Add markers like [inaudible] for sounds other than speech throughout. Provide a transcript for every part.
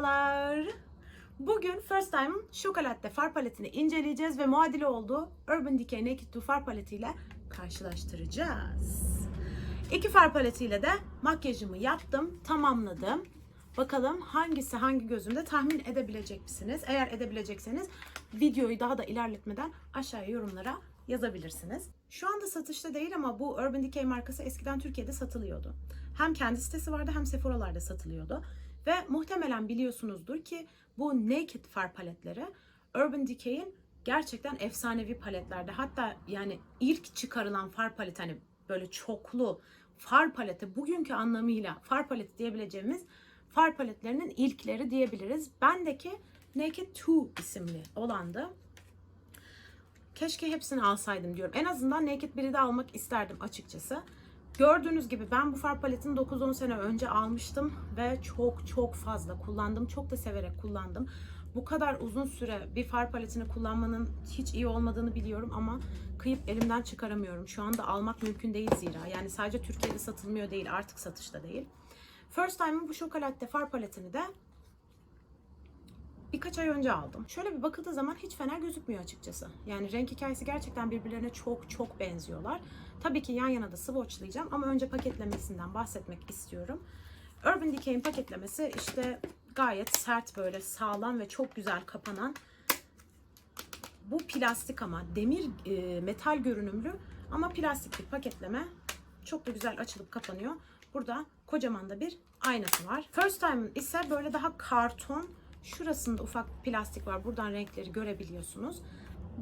Merhabalar. Bugün First Time Şokolatte far paletini inceleyeceğiz ve muadili olduğu Urban Decay Naked 2 far paletiyle karşılaştıracağız. İki far paletiyle de makyajımı yaptım, tamamladım. Bakalım hangisi hangi gözümde tahmin edebilecek misiniz? Eğer edebilecekseniz videoyu daha da ilerletmeden aşağıya yorumlara yazabilirsiniz. Şu anda satışta değil ama bu Urban Decay markası eskiden Türkiye'de satılıyordu. Hem kendi sitesi vardı hem Sephora'larda satılıyordu. Ve muhtemelen biliyorsunuzdur ki bu Naked far paletleri Urban Decay'in gerçekten efsanevi paletlerdi. Hatta yani ilk çıkarılan far palet hani böyle çoklu far paleti bugünkü anlamıyla far paleti diyebileceğimiz far paletlerinin ilkleri diyebiliriz. Bendeki Naked 2 isimli olandı. Keşke hepsini alsaydım diyorum. En azından Naked 1'i de almak isterdim açıkçası. Gördüğünüz gibi ben bu far paletini 9-10 sene önce almıştım ve çok çok fazla kullandım. Çok da severek kullandım. Bu kadar uzun süre bir far paletini kullanmanın hiç iyi olmadığını biliyorum ama kıyıp elimden çıkaramıyorum. Şu anda almak mümkün değil zira. Yani sadece Türkiye'de satılmıyor değil, artık satışta değil. First Time'ın bu şokolatte far paletini de birkaç ay önce aldım. Şöyle bir bakıldığı zaman hiç fena gözükmüyor açıkçası. Yani renk hikayesi gerçekten birbirlerine çok çok benziyorlar. Tabii ki yan yana da swatchlayacağım ama önce paketlemesinden bahsetmek istiyorum. Urban Decay'in paketlemesi işte gayet sert böyle sağlam ve çok güzel kapanan bu plastik ama demir e, metal görünümlü ama plastik bir paketleme. Çok da güzel açılıp kapanıyor. Burada kocaman da bir aynası var. First Time'ın ise böyle daha karton. Şurasında ufak plastik var. Buradan renkleri görebiliyorsunuz.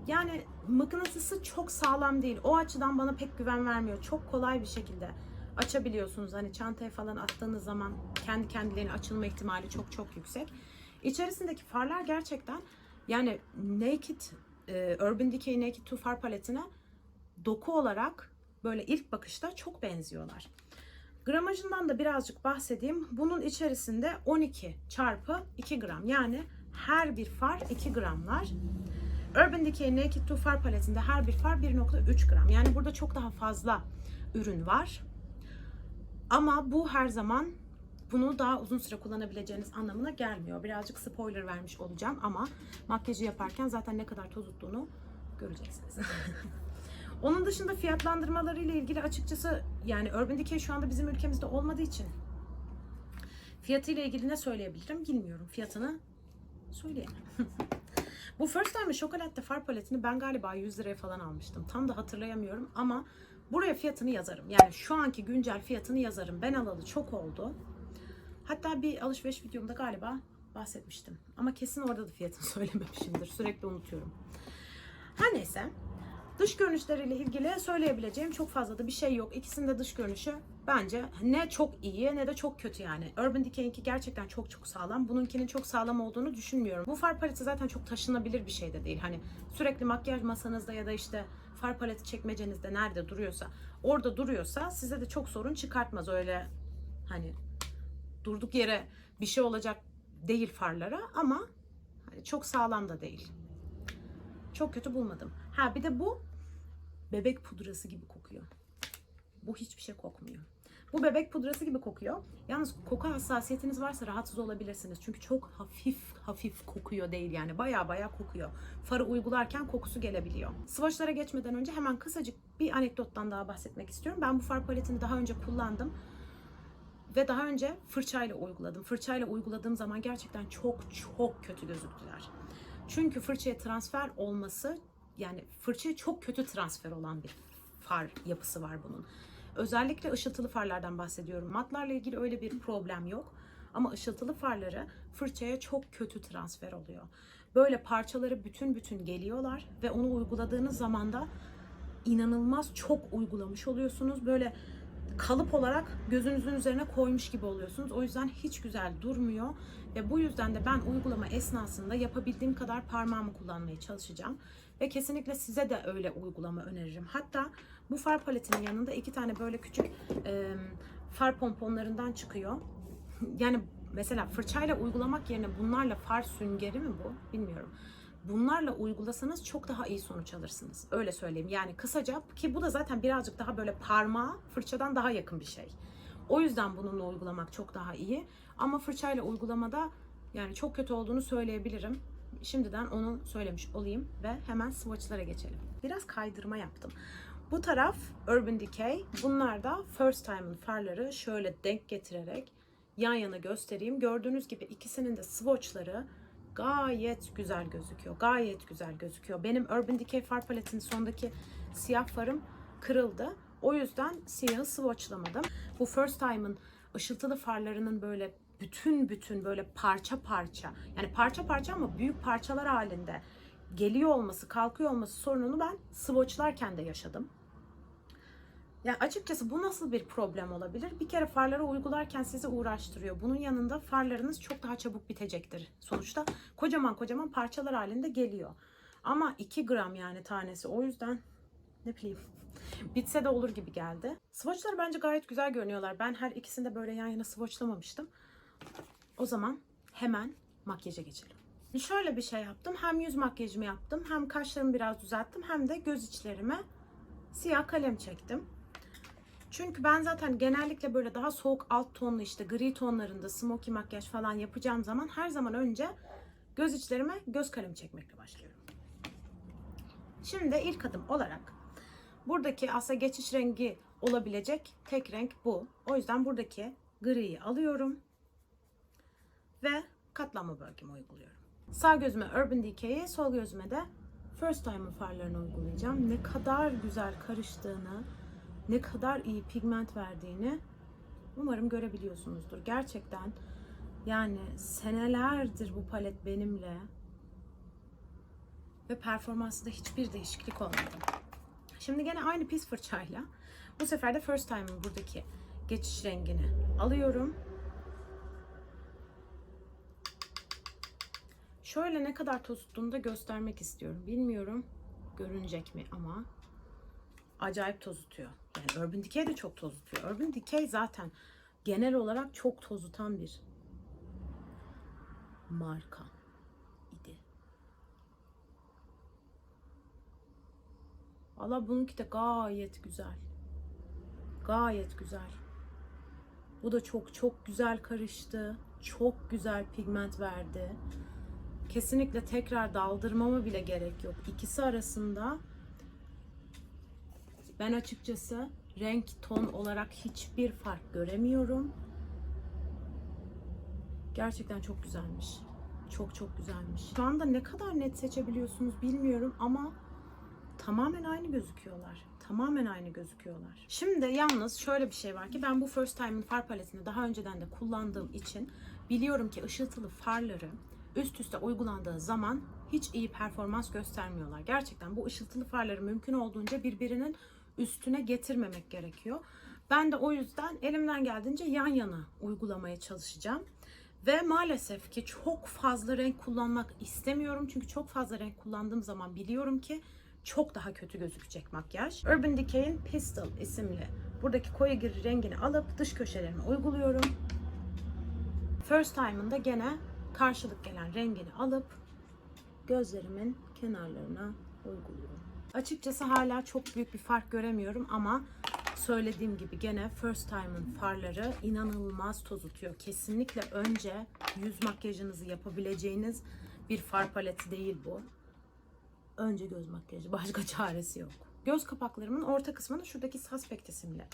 Yani mıknatısı çok sağlam değil. O açıdan bana pek güven vermiyor. Çok kolay bir şekilde açabiliyorsunuz. Hani çantaya falan attığınız zaman kendi kendilerine açılma ihtimali çok çok yüksek. İçerisindeki farlar gerçekten yani Naked, e, Urban Decay Naked 2 far paletine doku olarak böyle ilk bakışta çok benziyorlar. Gramajından da birazcık bahsedeyim. Bunun içerisinde 12 çarpı 2 gram yani her bir far 2 gramlar. Urban Decay Naked 2 far paletinde her bir far 1.3 gram. Yani burada çok daha fazla ürün var. Ama bu her zaman bunu daha uzun süre kullanabileceğiniz anlamına gelmiyor. Birazcık spoiler vermiş olacağım ama makyajı yaparken zaten ne kadar tozuttuğunu göreceksiniz. [laughs] Onun dışında fiyatlandırmaları ile ilgili açıkçası yani Urban Decay şu anda bizim ülkemizde olmadığı için fiyatı ile ilgili ne söyleyebilirim bilmiyorum. Fiyatını söyleyemem. [laughs] Bu First Time Şokolatte far paletini ben galiba 100 liraya falan almıştım. Tam da hatırlayamıyorum ama buraya fiyatını yazarım. Yani şu anki güncel fiyatını yazarım. Ben alalı çok oldu. Hatta bir alışveriş videomda galiba bahsetmiştim. Ama kesin orada da fiyatını [laughs] söylememişimdir. Sürekli unutuyorum. Her neyse. Dış görünüşleriyle ilgili söyleyebileceğim çok fazla da bir şey yok. İkisinin de dış görünüşü bence ne çok iyi ne de çok kötü yani. Urban Decay'inki gerçekten çok çok sağlam. Bununkinin çok sağlam olduğunu düşünmüyorum. Bu far paleti zaten çok taşınabilir bir şey de değil. Hani sürekli makyaj masanızda ya da işte far paleti çekmecenizde nerede duruyorsa orada duruyorsa size de çok sorun çıkartmaz öyle hani durduk yere bir şey olacak değil farlara ama hani çok sağlam da değil. Çok kötü bulmadım. Ha bir de bu bebek pudrası gibi kokuyor. Bu hiçbir şey kokmuyor. Bu bebek pudrası gibi kokuyor. Yalnız koku hassasiyetiniz varsa rahatsız olabilirsiniz. Çünkü çok hafif hafif kokuyor değil yani. Baya baya kokuyor. Farı uygularken kokusu gelebiliyor. Swatchlara geçmeden önce hemen kısacık bir anekdottan daha bahsetmek istiyorum. Ben bu far paletini daha önce kullandım. Ve daha önce fırçayla uyguladım. Fırçayla uyguladığım zaman gerçekten çok çok kötü gözüktüler. Çünkü fırçaya transfer olması yani fırçaya çok kötü transfer olan bir far yapısı var bunun. Özellikle ışıltılı farlardan bahsediyorum. Matlarla ilgili öyle bir problem yok. Ama ışıltılı farları fırçaya çok kötü transfer oluyor. Böyle parçaları bütün bütün geliyorlar ve onu uyguladığınız zaman da inanılmaz çok uygulamış oluyorsunuz. Böyle kalıp olarak gözünüzün üzerine koymuş gibi oluyorsunuz. O yüzden hiç güzel durmuyor. Ve bu yüzden de ben uygulama esnasında yapabildiğim kadar parmağımı kullanmaya çalışacağım. Ve kesinlikle size de öyle uygulama öneririm. Hatta bu far paletinin yanında iki tane böyle küçük e, far pomponlarından çıkıyor. Yani mesela fırçayla uygulamak yerine bunlarla far süngeri mi bu bilmiyorum. Bunlarla uygulasanız çok daha iyi sonuç alırsınız. Öyle söyleyeyim. Yani kısaca ki bu da zaten birazcık daha böyle parmağa fırçadan daha yakın bir şey. O yüzden bununla uygulamak çok daha iyi. Ama fırçayla uygulamada Yani çok kötü olduğunu söyleyebilirim. Şimdiden onu söylemiş olayım ve hemen swatchlara geçelim. Biraz kaydırma yaptım. Bu taraf Urban Decay. Bunlar da First Time'ın farları şöyle denk getirerek yan yana göstereyim. Gördüğünüz gibi ikisinin de swatchları gayet güzel gözüküyor. Gayet güzel gözüküyor. Benim Urban Decay far paletinin sondaki siyah farım kırıldı. O yüzden siyahı swatchlamadım. Bu First Time'ın ışıltılı farlarının böyle bütün bütün böyle parça parça yani parça parça ama büyük parçalar halinde geliyor olması, kalkıyor olması sorununu ben swatchlarken de yaşadım. Ya açıkçası bu nasıl bir problem olabilir? Bir kere farları uygularken sizi uğraştırıyor. Bunun yanında farlarınız çok daha çabuk bitecektir. Sonuçta kocaman kocaman parçalar halinde geliyor. Ama 2 gram yani tanesi. O yüzden ne bileyim [laughs] bitse de olur gibi geldi. Swatchlar bence gayet güzel görünüyorlar. Ben her ikisini de böyle yan yana swatchlamamıştım. O zaman hemen makyaja geçelim. Şöyle bir şey yaptım. Hem yüz makyajımı yaptım, hem kaşlarımı biraz düzelttim, hem de göz içlerime siyah kalem çektim. Çünkü ben zaten genellikle böyle daha soğuk alt tonlu işte gri tonlarında smoky makyaj falan yapacağım zaman her zaman önce göz içlerime göz kalemi çekmekle başlıyorum. Şimdi ilk adım olarak buradaki aslında geçiş rengi olabilecek tek renk bu. O yüzden buradaki griyi alıyorum ve katlanma bölgeme uyguluyorum. Sağ gözüme Urban Decay'i, sol gözüme de First Time'ın farlarını uygulayacağım. Ne kadar güzel karıştığını, ne kadar iyi pigment verdiğini umarım görebiliyorsunuzdur. Gerçekten yani senelerdir bu palet benimle ve performansında hiçbir değişiklik olmadı. Şimdi gene aynı pis fırçayla bu sefer de First Time'ın buradaki geçiş rengini alıyorum. Şöyle ne kadar toz tuttuğunu da göstermek istiyorum. Bilmiyorum görünecek mi ama acayip toz tutuyor. Yani Urban Decay de çok toz tutuyor. Urban Decay zaten genel olarak çok toz tutan bir marka idi. Valla bununki de gayet güzel. Gayet güzel. Bu da çok çok güzel karıştı. Çok güzel pigment verdi. Kesinlikle tekrar daldırmama bile gerek yok. İkisi arasında ben açıkçası renk ton olarak hiçbir fark göremiyorum. Gerçekten çok güzelmiş. Çok çok güzelmiş. Şu anda ne kadar net seçebiliyorsunuz bilmiyorum ama tamamen aynı gözüküyorlar. Tamamen aynı gözüküyorlar. Şimdi yalnız şöyle bir şey var ki ben bu First Time'ın far paletini daha önceden de kullandığım için biliyorum ki ışıltılı farları üst üste uygulandığı zaman hiç iyi performans göstermiyorlar. Gerçekten bu ışıltılı farları mümkün olduğunca birbirinin üstüne getirmemek gerekiyor. Ben de o yüzden elimden geldiğince yan yana uygulamaya çalışacağım. Ve maalesef ki çok fazla renk kullanmak istemiyorum. Çünkü çok fazla renk kullandığım zaman biliyorum ki çok daha kötü gözükecek makyaj. Urban Decay'in Pistol isimli buradaki koyu gri rengini alıp dış köşelerime uyguluyorum. First Time'ın da gene karşılık gelen rengini alıp gözlerimin kenarlarına uyguluyorum. Açıkçası hala çok büyük bir fark göremiyorum ama söylediğim gibi gene First Time'ın farları inanılmaz toz tutuyor. Kesinlikle önce yüz makyajınızı yapabileceğiniz bir far paleti değil bu. Önce göz makyajı. Başka [laughs] çaresi yok. Göz kapaklarımın orta kısmını şuradaki Suspect isimli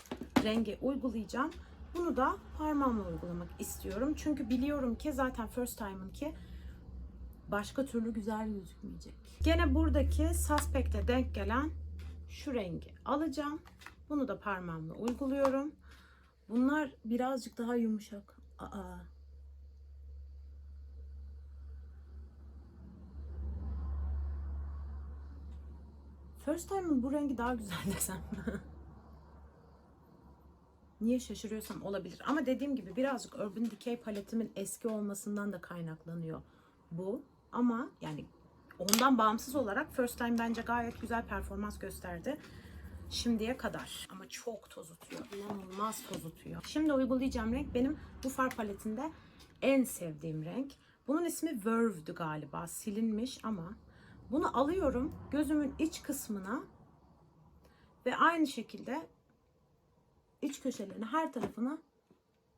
rengi uygulayacağım. Bunu da parmağımla uygulamak istiyorum. Çünkü biliyorum ki zaten First Time'ın ki başka türlü güzel gözükmeyecek. Gene buradaki Suspect'e denk gelen şu rengi alacağım. Bunu da parmağımla uyguluyorum. Bunlar birazcık daha yumuşak. Aa. First Time'ın bu rengi daha güzel desem. [laughs] Niye şaşırıyorsam olabilir. Ama dediğim gibi birazcık Urban Decay paletimin eski olmasından da kaynaklanıyor bu. Ama yani ondan bağımsız olarak First Time bence gayet güzel performans gösterdi. Şimdiye kadar. Ama çok toz tutuyor. İnanılmaz toz tutuyor. Şimdi uygulayacağım renk benim bu far paletinde en sevdiğim renk. Bunun ismi Verve'dü galiba. Silinmiş ama bunu alıyorum gözümün iç kısmına ve aynı şekilde iç köşelerine her tarafına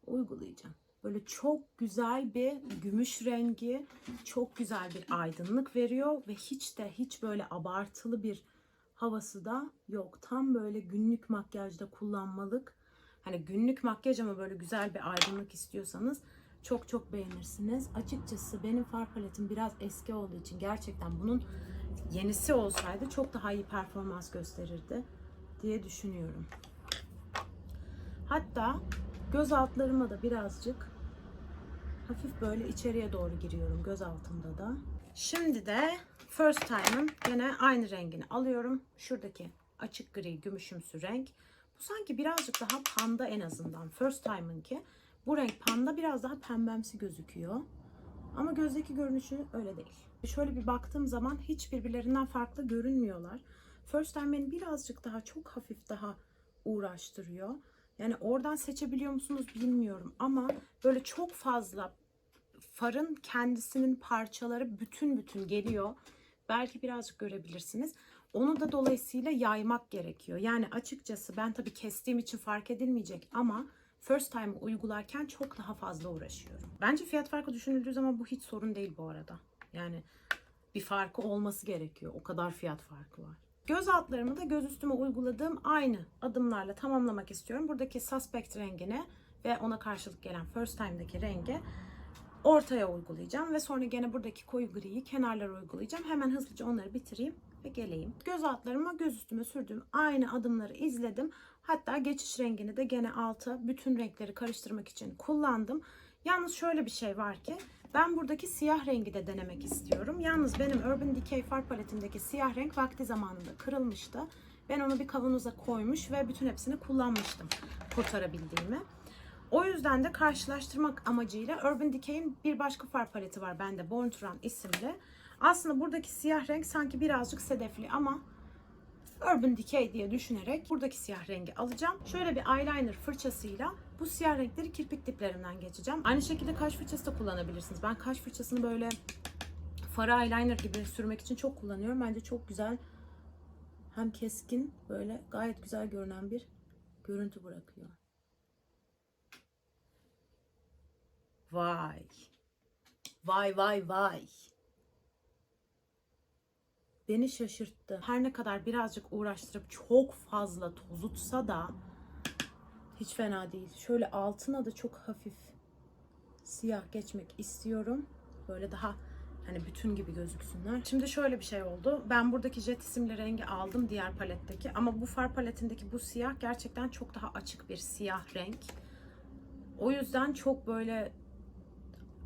uygulayacağım. Böyle çok güzel bir gümüş rengi, çok güzel bir aydınlık veriyor ve hiç de hiç böyle abartılı bir havası da yok. Tam böyle günlük makyajda kullanmalık. Hani günlük makyaj ama böyle güzel bir aydınlık istiyorsanız çok çok beğenirsiniz. Açıkçası benim far paletim biraz eski olduğu için gerçekten bunun yenisi olsaydı çok daha iyi performans gösterirdi diye düşünüyorum. Hatta göz altlarıma da birazcık hafif böyle içeriye doğru giriyorum göz altında da. Şimdi de First Time'ın gene aynı rengini alıyorum. Şuradaki açık gri gümüşümsü renk. Bu sanki birazcık daha panda en azından. First Time'ınki. Bu renk panda biraz daha pembemsi gözüküyor. Ama gözdeki görünüşü öyle değil. Şöyle bir baktığım zaman hiç birbirlerinden farklı görünmüyorlar. First Time beni birazcık daha çok hafif daha uğraştırıyor. Yani oradan seçebiliyor musunuz bilmiyorum ama böyle çok fazla farın kendisinin parçaları bütün bütün geliyor. Belki birazcık görebilirsiniz. Onu da dolayısıyla yaymak gerekiyor. Yani açıkçası ben tabii kestiğim için fark edilmeyecek ama first time uygularken çok daha fazla uğraşıyorum. Bence fiyat farkı düşünüldüğü zaman bu hiç sorun değil bu arada. Yani bir farkı olması gerekiyor. O kadar fiyat farkı var. Göz altlarımı da göz üstüme uyguladığım aynı adımlarla tamamlamak istiyorum. Buradaki suspect rengini ve ona karşılık gelen first time'daki rengi ortaya uygulayacağım ve sonra gene buradaki koyu griyi kenarlara uygulayacağım. Hemen hızlıca onları bitireyim ve geleyim. Göz altlarıma göz üstüme sürdüğüm aynı adımları izledim. Hatta geçiş rengini de gene alta bütün renkleri karıştırmak için kullandım. Yalnız şöyle bir şey var ki ben buradaki siyah rengi de denemek istiyorum. Yalnız benim Urban Decay far paletimdeki siyah renk vakti zamanında kırılmıştı. Ben onu bir kavanoza koymuş ve bütün hepsini kullanmıştım kurtarabildiğimi. O yüzden de karşılaştırmak amacıyla Urban Decay'in bir başka far paleti var bende Born to Run isimli. Aslında buradaki siyah renk sanki birazcık sedefli ama Urban Decay diye düşünerek buradaki siyah rengi alacağım. Şöyle bir eyeliner fırçasıyla bu siyah renkleri kirpik diplerimden geçeceğim. Aynı şekilde kaş fırçası da kullanabilirsiniz. Ben kaş fırçasını böyle fara eyeliner gibi sürmek için çok kullanıyorum. Bence çok güzel hem keskin böyle gayet güzel görünen bir görüntü bırakıyor. Vay. Vay vay vay. Beni şaşırttı. Her ne kadar birazcık uğraştırıp çok fazla tozutsa da hiç fena değil. Şöyle altına da çok hafif siyah geçmek istiyorum. Böyle daha hani bütün gibi gözüksünler. Şimdi şöyle bir şey oldu. Ben buradaki jet isimli rengi aldım diğer paletteki. Ama bu far paletindeki bu siyah gerçekten çok daha açık bir siyah renk. O yüzden çok böyle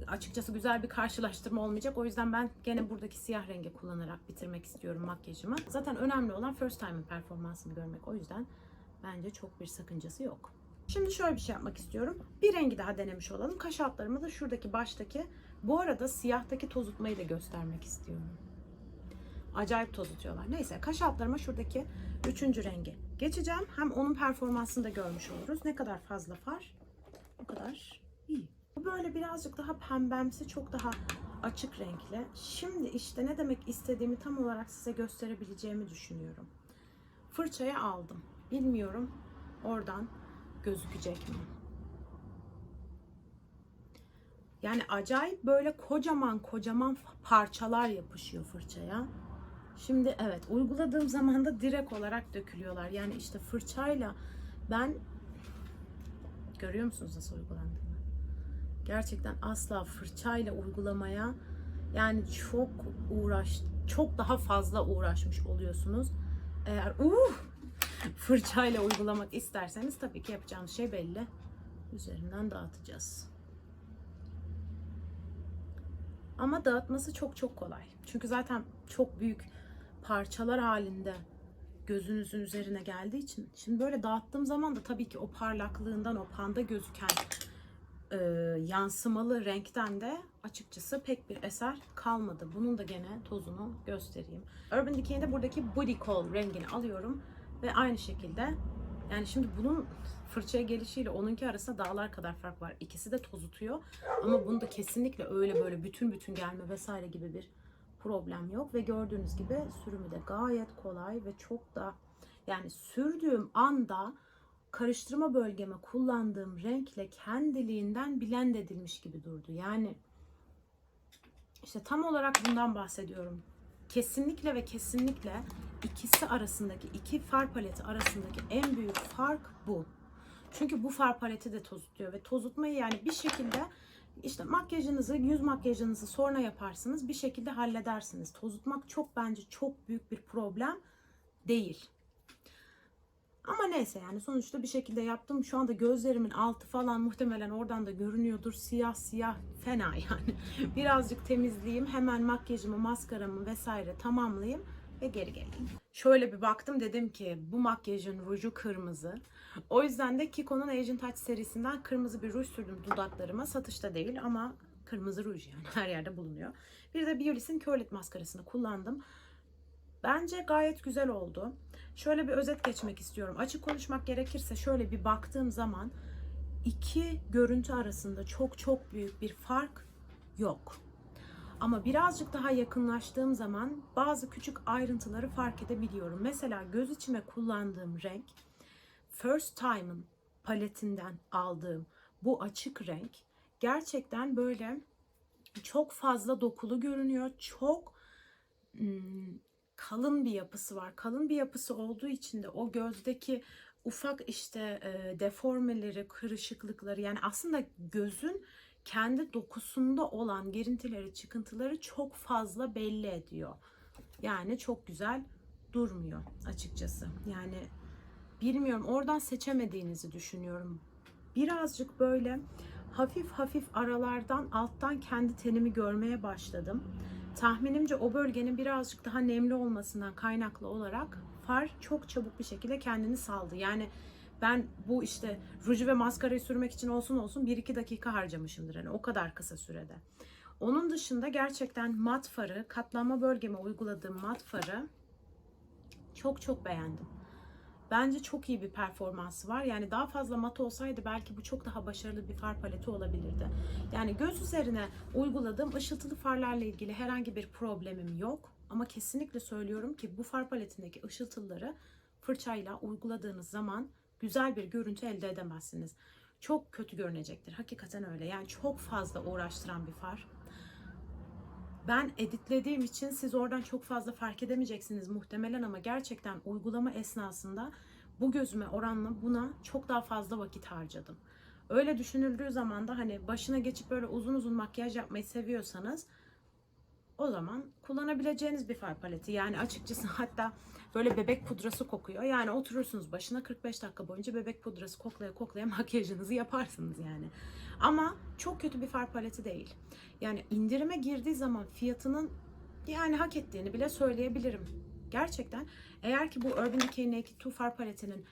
açıkçası güzel bir karşılaştırma olmayacak. O yüzden ben gene buradaki siyah rengi kullanarak bitirmek istiyorum makyajımı. Zaten önemli olan first time'ın performansını görmek. O yüzden bence çok bir sakıncası yok. Şimdi şöyle bir şey yapmak istiyorum. Bir rengi daha denemiş olalım. Kaş altlarımı da şuradaki baştaki bu arada siyahtaki tozutmayı da göstermek istiyorum. Acayip tozutuyorlar. Neyse kaş altlarıma şuradaki üçüncü rengi geçeceğim. Hem onun performansını da görmüş oluruz. Ne kadar fazla far o kadar iyi. Bu böyle birazcık daha pembemsi, çok daha açık renkli. Şimdi işte ne demek istediğimi tam olarak size gösterebileceğimi düşünüyorum. Fırçayı aldım. Bilmiyorum oradan gözükecek mi? Yani acayip böyle kocaman kocaman parçalar yapışıyor fırçaya. Şimdi evet uyguladığım zaman da direkt olarak dökülüyorlar. Yani işte fırçayla ben görüyor musunuz nasıl uygulandığını? Gerçekten asla fırçayla uygulamaya yani çok uğraş çok daha fazla uğraşmış oluyorsunuz. Eğer uh, fırçayla uygulamak isterseniz tabii ki yapacağınız şey belli. Üzerinden dağıtacağız. Ama dağıtması çok çok kolay. Çünkü zaten çok büyük parçalar halinde gözünüzün üzerine geldiği için. Şimdi böyle dağıttığım zaman da tabii ki o parlaklığından o panda gözüken e, yansımalı renkten de açıkçası pek bir eser kalmadı. Bunun da gene tozunu göstereyim. Urban Decay'in de buradaki Body Call rengini alıyorum ve aynı şekilde yani şimdi bunun fırçaya gelişiyle onunki arasında dağlar kadar fark var. İkisi de tozutuyor ama bunda kesinlikle öyle böyle bütün bütün gelme vesaire gibi bir problem yok ve gördüğünüz gibi sürümü de gayet kolay ve çok da yani sürdüğüm anda karıştırma bölgeme kullandığım renkle kendiliğinden blend edilmiş gibi durdu. Yani işte tam olarak bundan bahsediyorum. Kesinlikle ve kesinlikle ikisi arasındaki iki far paleti arasındaki en büyük fark bu. Çünkü bu far paleti de tozutluyor ve tozutmayı yani bir şekilde işte makyajınızı, yüz makyajınızı sonra yaparsınız. Bir şekilde halledersiniz. Tozutmak çok bence çok büyük bir problem değil. Ama neyse yani sonuçta bir şekilde yaptım. Şu anda gözlerimin altı falan muhtemelen oradan da görünüyordur. Siyah siyah fena yani. [laughs] Birazcık temizleyeyim. Hemen makyajımı, maskaramı vesaire tamamlayayım ve geri geleyim. Şöyle bir baktım dedim ki bu makyajın ruju kırmızı. O yüzden de Kiko'nun Agent Touch serisinden kırmızı bir ruj sürdüm dudaklarıma. Satışta değil ama kırmızı ruj yani [laughs] her yerde bulunuyor. Bir de Biolis'in Curlet maskarasını kullandım. Bence gayet güzel oldu. Şöyle bir özet geçmek istiyorum. Açık konuşmak gerekirse şöyle bir baktığım zaman iki görüntü arasında çok çok büyük bir fark yok. Ama birazcık daha yakınlaştığım zaman bazı küçük ayrıntıları fark edebiliyorum. Mesela göz içime kullandığım renk First Time'ın paletinden aldığım bu açık renk gerçekten böyle çok fazla dokulu görünüyor. Çok hmm, kalın bir yapısı var. Kalın bir yapısı olduğu için de o gözdeki ufak işte e, deformeleri, kırışıklıkları yani aslında gözün kendi dokusunda olan gerintileri, çıkıntıları çok fazla belli ediyor. Yani çok güzel durmuyor açıkçası. Yani bilmiyorum oradan seçemediğinizi düşünüyorum. Birazcık böyle hafif hafif aralardan alttan kendi tenimi görmeye başladım. Tahminimce o bölgenin birazcık daha nemli olmasından kaynaklı olarak far çok çabuk bir şekilde kendini saldı. Yani ben bu işte ruju ve maskarayı sürmek için olsun olsun 1-2 dakika harcamışımdır. Yani o kadar kısa sürede. Onun dışında gerçekten mat farı, katlanma bölgeme uyguladığım mat farı çok çok beğendim. Bence çok iyi bir performansı var. Yani daha fazla mat olsaydı belki bu çok daha başarılı bir far paleti olabilirdi. Yani göz üzerine uyguladığım ışıltılı farlarla ilgili herhangi bir problemim yok. Ama kesinlikle söylüyorum ki bu far paletindeki ışıltıları fırçayla uyguladığınız zaman güzel bir görüntü elde edemezsiniz. Çok kötü görünecektir. Hakikaten öyle. Yani çok fazla uğraştıran bir far. Ben editlediğim için siz oradan çok fazla fark edemeyeceksiniz muhtemelen ama gerçekten uygulama esnasında bu gözüme oranla buna çok daha fazla vakit harcadım. Öyle düşünüldüğü zaman da hani başına geçip böyle uzun uzun makyaj yapmayı seviyorsanız o zaman kullanabileceğiniz bir far paleti. Yani açıkçası [laughs] hatta böyle bebek pudrası kokuyor. Yani oturursunuz başına 45 dakika boyunca bebek pudrası koklaya koklaya [laughs] makyajınızı yaparsınız yani. Ama çok kötü bir far paleti değil. Yani indirime girdiği zaman fiyatının yani hak ettiğini bile söyleyebilirim. Gerçekten eğer ki bu Urban Decay Naked 2 far paletinin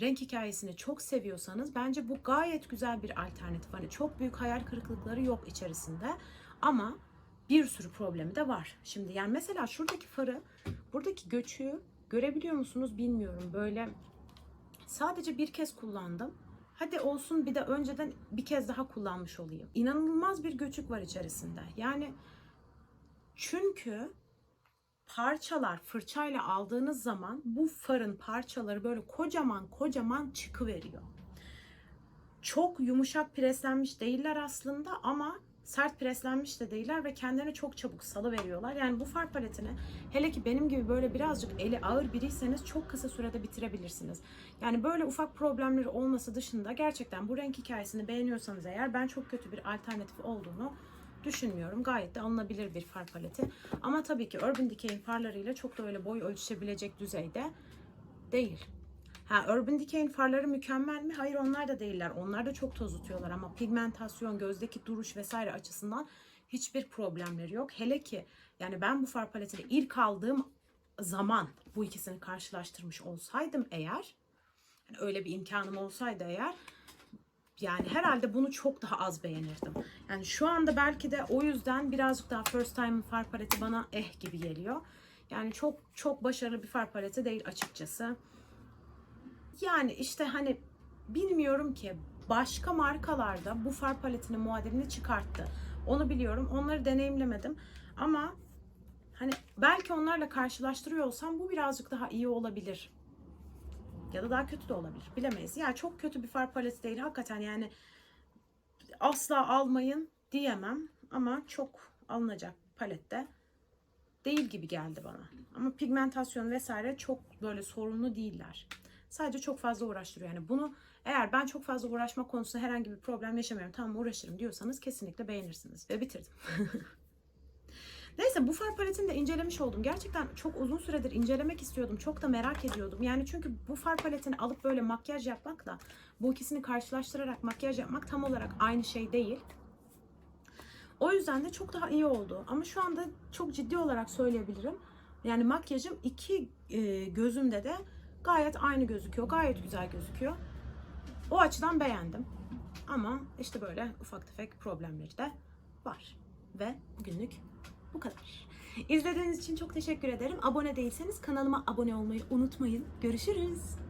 renk hikayesini çok seviyorsanız bence bu gayet güzel bir alternatif. Hani çok büyük hayal kırıklıkları yok içerisinde ama bir sürü problemi de var. Şimdi yani mesela şuradaki farı, buradaki göçüğü görebiliyor musunuz bilmiyorum. Böyle sadece bir kez kullandım. Hadi olsun bir de önceden bir kez daha kullanmış olayım. İnanılmaz bir göçük var içerisinde. Yani çünkü parçalar fırçayla aldığınız zaman bu farın parçaları böyle kocaman kocaman çıkıveriyor. Çok yumuşak preslenmiş değiller aslında ama sert preslenmiş de değiller ve kendilerini çok çabuk salı veriyorlar. Yani bu far paletini hele ki benim gibi böyle birazcık eli ağır biriyseniz çok kısa sürede bitirebilirsiniz. Yani böyle ufak problemleri olması dışında gerçekten bu renk hikayesini beğeniyorsanız eğer ben çok kötü bir alternatif olduğunu düşünmüyorum. Gayet de alınabilir bir far paleti. Ama tabii ki Urban Decay'in farlarıyla çok da öyle boy ölçüşebilecek düzeyde değil. Ha, Urban Decay'in farları mükemmel mi? Hayır onlar da değiller. Onlar da çok tozutuyorlar ama pigmentasyon, gözdeki duruş vesaire açısından hiçbir problemleri yok. Hele ki yani ben bu far paletini ilk aldığım zaman bu ikisini karşılaştırmış olsaydım eğer yani öyle bir imkanım olsaydı eğer yani herhalde bunu çok daha az beğenirdim. Yani şu anda belki de o yüzden birazcık daha first time far paleti bana eh gibi geliyor. Yani çok çok başarılı bir far paleti değil açıkçası. Yani işte hani bilmiyorum ki başka markalarda bu far paletinin muadilini çıkarttı. Onu biliyorum. Onları deneyimlemedim. Ama hani belki onlarla karşılaştırıyor olsam bu birazcık daha iyi olabilir. Ya da daha kötü de olabilir. Bilemeyiz. Yani çok kötü bir far paleti değil. Hakikaten yani asla almayın diyemem. Ama çok alınacak palette değil gibi geldi bana. Ama pigmentasyon vesaire çok böyle sorunlu değiller. Sadece çok fazla uğraştırıyor. Yani bunu eğer ben çok fazla uğraşma konusunda herhangi bir problem yaşamıyorum tamam uğraşırım diyorsanız kesinlikle beğenirsiniz. Ve bitirdim. [laughs] Neyse bu far paletini de incelemiş oldum. Gerçekten çok uzun süredir incelemek istiyordum. Çok da merak ediyordum. Yani çünkü bu far paletini alıp böyle makyaj yapmakla bu ikisini karşılaştırarak makyaj yapmak tam olarak aynı şey değil. O yüzden de çok daha iyi oldu. Ama şu anda çok ciddi olarak söyleyebilirim. Yani makyajım iki e, gözümde de gayet aynı gözüküyor. Gayet güzel gözüküyor. O açıdan beğendim. Ama işte böyle ufak tefek problemleri de var. Ve bugünlük bu kadar. İzlediğiniz için çok teşekkür ederim. Abone değilseniz kanalıma abone olmayı unutmayın. Görüşürüz.